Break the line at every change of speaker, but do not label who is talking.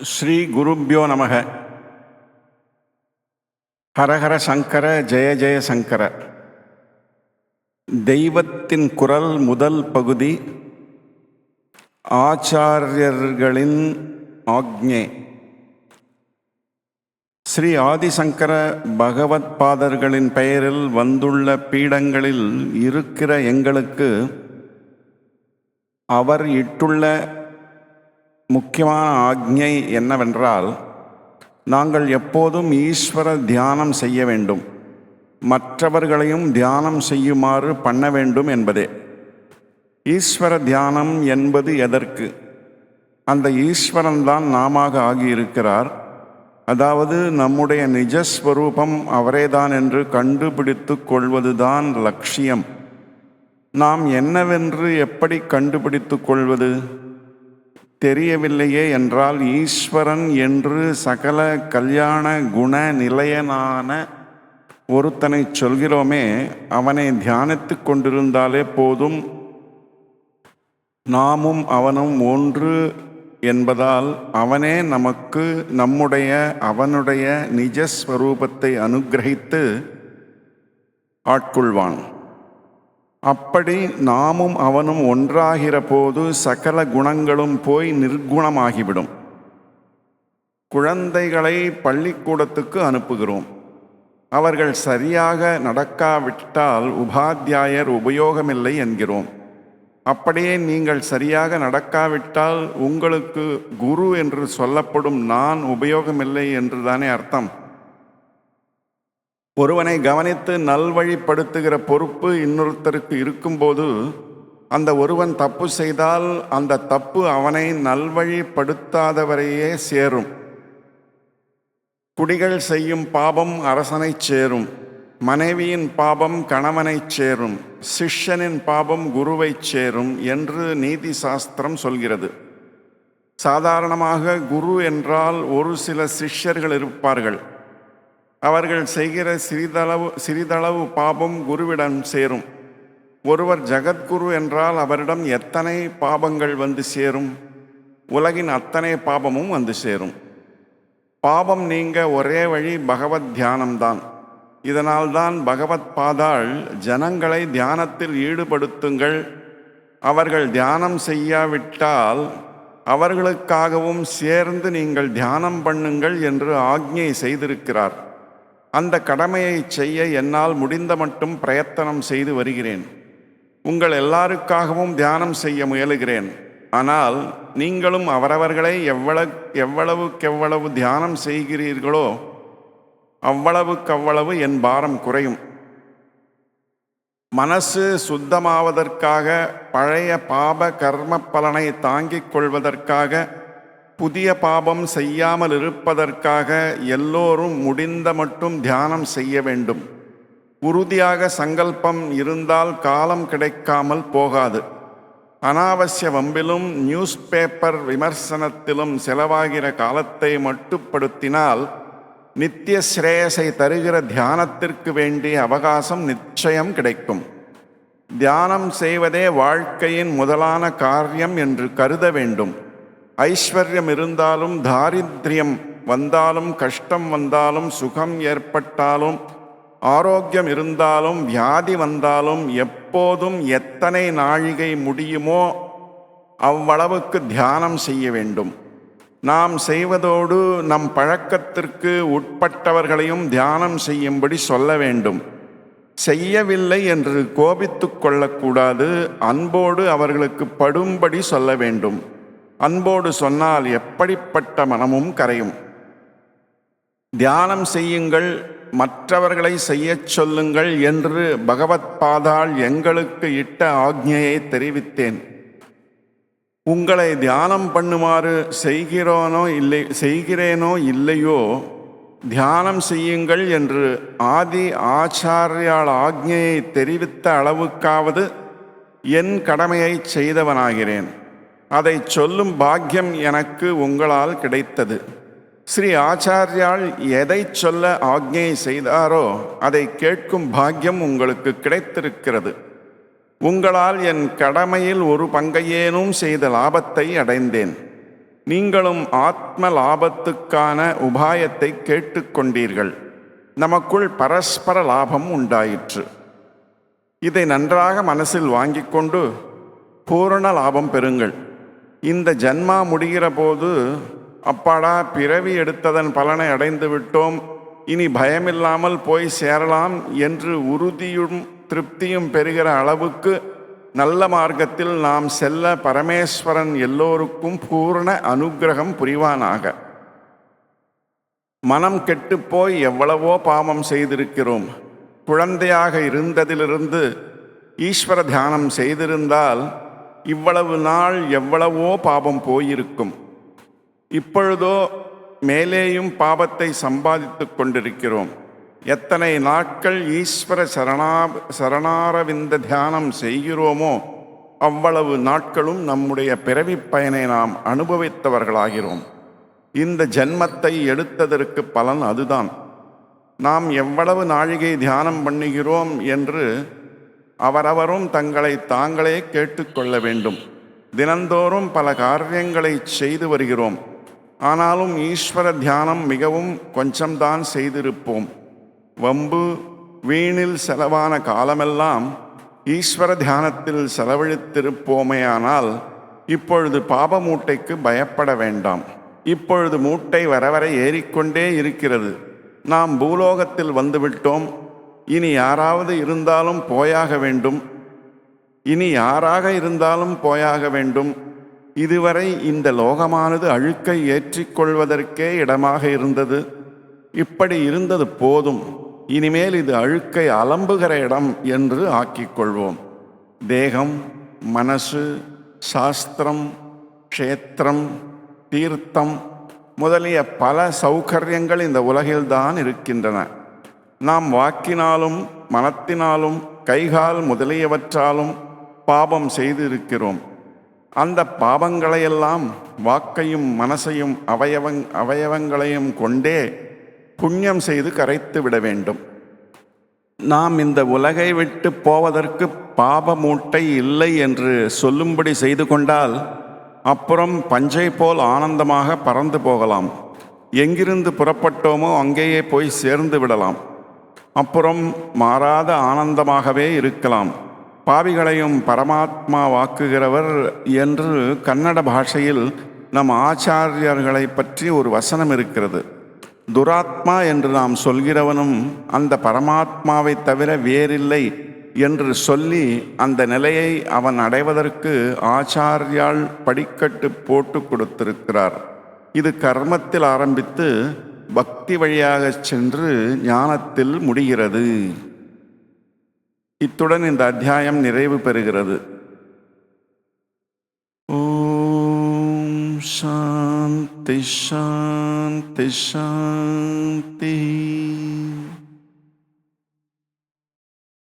ஸ்ரீ குருப்பியோ நமக. ஹரஹர சங்கர ஜெய ஜெய சங்கர. தெய்வத்தின் குரல் முதல் பகுதி ஆச்சாரியர்களின் ஆக்ஞே. ஸ்ரீ ஆதிசங்கர பகவத் பாதர்களின் பெயரில் வந்துள்ள பீடங்களில் இருக்கிற எங்களுக்கு அவர் இட்டுள்ள முக்கியமான ஆக்ஞை என்னவென்றால் நாங்கள் எப்போதும் ஈஸ்வர தியானம் செய்ய வேண்டும். மற்றவர்களையும் தியானம் செய்யுமாறு பண்ண வேண்டும் என்பதே. ஈஸ்வர தியானம் என்பது எதற்கு? அந்த ஈஸ்வரன் தான் நாமாக ஆகியிருக்கிறார். அதாவது நம்முடைய நிஜஸ்வரூபம் அவரேதான் என்று கண்டுபிடித்து கொள்வதுதான் லட்சியம். நாம் என்னவென்று எப்படி கண்டுபிடித்து கொள்வது? தெரியவில்லையே என்றால் ஈஸ்வரன் என்று சகல கல்யாண குண நிலையனான ஒருத்தனை சொல்கிறோமே அவனை தியானித்து கொண்டிருந்தாலே போதும். நாமும் அவனும் ஒன்று என்பதால் அவனே நமக்கு நம்முடைய அவனுடைய நிஜஸ்வரூபத்தை அனுகிரகித்து ஆட்கொள்வான். அப்படி நாமும் அவனும் ஒன்றாகிற போது சகல குணங்களும் போய் நிர்குணமாகிவிடும். குழந்தைகளை பள்ளிக்கூடத்துக்கு அனுப்புகிறோம். அவர்கள் சரியாக நடக்காவிட்டால் உபாத்தியாயர் உபயோகமில்லை என்கிறோம். அப்படியே நீங்கள் சரியாக நடக்காவிட்டால் உங்களுக்கு குரு என்று சொல்லப்படும் நான் உபயோகமில்லை என்று தானே அர்த்தம். ஒருவனை கவனித்து நல்வழிப்படுத்துகிற பொறுப்பு இன்னொருத்தருக்கு இருக்கும்போது அந்த ஒருவன் தப்பு செய்தால் அந்த தப்பு அவனை நல்வழிப்படுத்தாதவரையே சேரும். குடிகள் செய்யும் பாபம் அரசனைச் சேரும். மனைவியின் பாபம் கணவனைச் சேரும். சிஷ்யனின் பாபம் குருவைச் சேரும் என்று நீதி சாஸ்திரம் சொல்கிறது. சாதாரணமாக குரு என்றால் ஒரு சில சிஷ்யர்கள் இருப்பார்கள். அவர்கள் செய்கிற சிறிதளவு சிறிதளவு பாபம் குருவிடம் சேரும். ஒருவர் ஜகத்குரு என்றால் அவரிடம் எத்தனை பாபங்கள் வந்து சேரும்? உலகின் அத்தனை பாபமும் வந்து சேரும். பாபம் நீங்க ஒரே வழி பகவத் தியானம்தான். இதனால்தான் பகவத் பாதாள் ஜனங்களை தியானத்தில் ஈடுபடுத்துங்கள். அவர்கள் தியானம் செய்யாவிட்டால் அவர்களுக்காகவும் சேர்ந்து நீங்கள் தியானம் பண்ணுங்கள் என்று ஆக்ஞை செய்திருக்கிறார். அந்த கடமையை செய்ய என்னால் முடிந்த மட்டும் பிரயத்தனம் செய்து வருகிறேன். உங்கள் எல்லாருக்காகவும் தியானம் செய்ய முயலுகிறேன். ஆனால் நீங்களும் அவரவர்களை எவ்வளவு எவ்வளவுக்கெவ்வளவு தியானம் செய்கிறீர்களோ அவ்வளவுக்கவ்வளவு என் பாரம் குறையும். மனசு சுத்தமாவதற்காக பழைய பாப கர்ம பலனை தாங்கிக் கொள்வதற்காக புதிய பாபம் செய்யாமல் இருப்பதற்காக எல்லோரும் முடிந்த மட்டும் தியானம் செய்ய வேண்டும். உறுதியாக சங்கல்பம் இருந்தால் காலம் கிடைக்காமல் போகாது. அனாவசிய வம்பிலும் நியூஸ் பேப்பர் விமர்சனத்திலும் செலவாகிற காலத்தை மட்டுப்படுத்தினால் நித்திய சிரேயசை தருகிற தியானத்திற்கு வேண்டிய அவகாசம் நிச்சயம் கிடைக்கும். தியானம் செய்வதே வாழ்க்கையின் முதலான காரியம் என்று கருத வேண்டும். ஐஸ்வர்யம் இருந்தாலும் தாரித்ரியம் வந்தாலும் கஷ்டம் வந்தாலும் சுகம் ஏற்பட்டாலும் ஆரோக்கியம் இருந்தாலும் வியாதி வந்தாலும் எப்போதும் எத்தனை நாழிகை முடியுமோ அவ்வளவுக்கு தியானம் செய்ய வேண்டும். நாம் செய்வதோடு நம் பழக்கத்திற்கு உட்பட்டவர்களையும் தியானம் செய்யும்படி சொல்ல வேண்டும். செய்யவில்லை என்று கோபித்து கொள்ளக்கூடாது. அன்போடு அவர்களுக்கு படும்படி சொல்ல வேண்டும். அன்போடு சொன்னால் எப்படிப்பட்ட மனமும் கரையும். தியானம் செய்யுங்கள் மற்றவர்களை செய்யச் சொல்லுங்கள் என்று பகவத் பாதால் எங்களுக்கு இட்ட ஆக்ஞையை தெரிவித்தேன். உங்களை தியானம் பண்ணுமாறு செய்கிறோனோ இல்லை செய்கிறேனோ இல்லையோ தியானம் செய்யுங்கள் என்று ஆதி ஆச்சாரியால் ஆக்ஞையை தெரிவித்த அளவுக்காவது என் கடமையை செய்தவனாகிறேன். அதை சொல்லும் பாக்கியம் எனக்கு உங்களால் கிடைத்தது. ஸ்ரீ ஆச்சாரியால் எதை சொல்ல ஆக்ஞை செய்தாரோ அதை கேட்கும் பாக்கியம் உங்களுக்கு கிடைத்திருக்கிறது. உங்களால் என் கடமையில் ஒரு பங்கையேனும் செய்த லாபத்தை அடைந்தேன். நீங்களும் ஆத்ம லாபத்துக்கான உபாயத்தை கேட்டுக்கொண்டீர்கள் நமக்குள் பரஸ்பர லாபம் உண்டாயிற்று. இதை நன்றாக மனசில் வாங்கிக் கொண்டு பூரண லாபம் பெறுங்கள். இந்த ஜன்மா முடிகிற போது அப்பாடா பிறவி எடுத்ததன் பலனை அடைந்து விட்டோம். இனி பயமில்லாமல் போய் சேரலாம் என்று உறுதியும் திருப்தியும் பெறுகிற அளவுக்கு நல்ல மார்க்கத்தில் நாம் செல்ல பரமேஸ்வரன் எல்லோருக்கும் பூரண அனுக்கிரகம் புரிவானாக. மனம் கெட்டுப்போய் எவ்வளவோ பாவம் செய்திருக்கிறோம். குழந்தையாக இருந்ததிலிருந்து ஈஸ்வர தியானம் செய்திருந்தால் இவ்வளவு நாள் எவ்வளவோ பாபம் போயிருக்கும். இப்பொழுதோ மேலேயும் பாபத்தை சம்பாதித்து கொண்டிருக்கிறோம். எத்தனை நாட்கள் ஈஸ்வர சரணா சரணாரவிந்த தியானம் செய்கிறோமோ அவ்வளவு நாட்களும் நம்முடைய பிறவிப் பயனை நாம் அனுபவித்தவர்களாகிறோம். இந்த ஜென்மத்தை எடுத்ததற்கு பலன் அதுதான். நாம் எவ்வளவு நாழிகை தியானம் பண்ணுகிறோம் என்று அவரவரும் தங்களை தாங்களே கேட்டுக்கொள்ள வேண்டும். தினந்தோறும் பல காரியங்களை செய்து வருகிறோம். ஆனாலும் ஈஸ்வர தியானம் மிகவும் கொஞ்சம்தான் செய்திருப்போம். வம்பு வீணில் செலவான காலமெல்லாம் ஈஸ்வர தியானத்தில் செலவழித்திருப்போமேயானால் இப்பொழுது பாப மூட்டைக்கு பயப்பட வேண்டாம். இப்பொழுது மூட்டை வரவர ஏறிக்கொண்டே இருக்கிறது. நாம் பூலோகத்தில் வந்துவிட்டோம். இனி யாராவது இருந்தாலும் போயாக வேண்டும். இனி யாராக இருந்தாலும் போயாக வேண்டும். இதுவரை இந்த லோகமானது அழுக்கை ஏற்றிக்கொள்வதற்கே இடமாக இருந்தது. இப்படி இருந்தது போதும். இனிமேல் இது அழுக்கை அலம்புகிற இடம் என்று ஆக்கிக்கொள்வோம் தேகம் மனசு சாஸ்திரம் க்ஷேத்திரம் தீர்த்தம் முதலிய பல சௌகரியங்கள் இந்த உலகில்தான் இருக்கின்றன. நாம் வாக்கினாலும் மனத்தினாலும் கைகால் முதலியவற்றாலும் பாபம் செய்து இருக்கிறோம் அந்த பாவங்களையெல்லாம் வாக்கையும் மனசையும் அவயவங் அவயவங்களையும் கொண்டே புண்ணியம் செய்து கரைத்து விட வேண்டும். நாம் இந்த உலகை விட்டு போவதற்கு பாப மூட்டை இல்லை என்று சொல்லும்படி செய்து கொண்டால் அப்புறம் பஞ்சை போல் ஆனந்தமாக பறந்து போகலாம். எங்கிருந்து புறப்பட்டோமோ அங்கேயே போய் சேர்ந்து விடலாம். அப்புறம் மாறாத ஆனந்தமாகவே இருக்கலாம். பாவிகளையும் பரமாத்மா வாக்குகிறவர் என்று கன்னட பாஷையில் நம் ஆச்சாரியர்களை பற்றி ஒரு வசனம் இருக்கிறது. துராத்மா என்று நாம் சொல்கிறவனும் அந்த பரமாத்மாவை தவிர வேறில்லை என்று சொல்லி அந்த நிலையை அவன் அடைவதற்கு ஆச்சாரியால் படிக்கட்டு போட்டு கொடுத்திருக்கிறார். இது கர்மத்தில் ஆரம்பித்து பக்தி வழியாக சென்று ஞானத்தில் முடிகிறது. இத்துடன் இந்த அத்தியாயம் நிறைவு பெறுகிறது. ஓம் சாந்தி சாந்தி சாந்தி.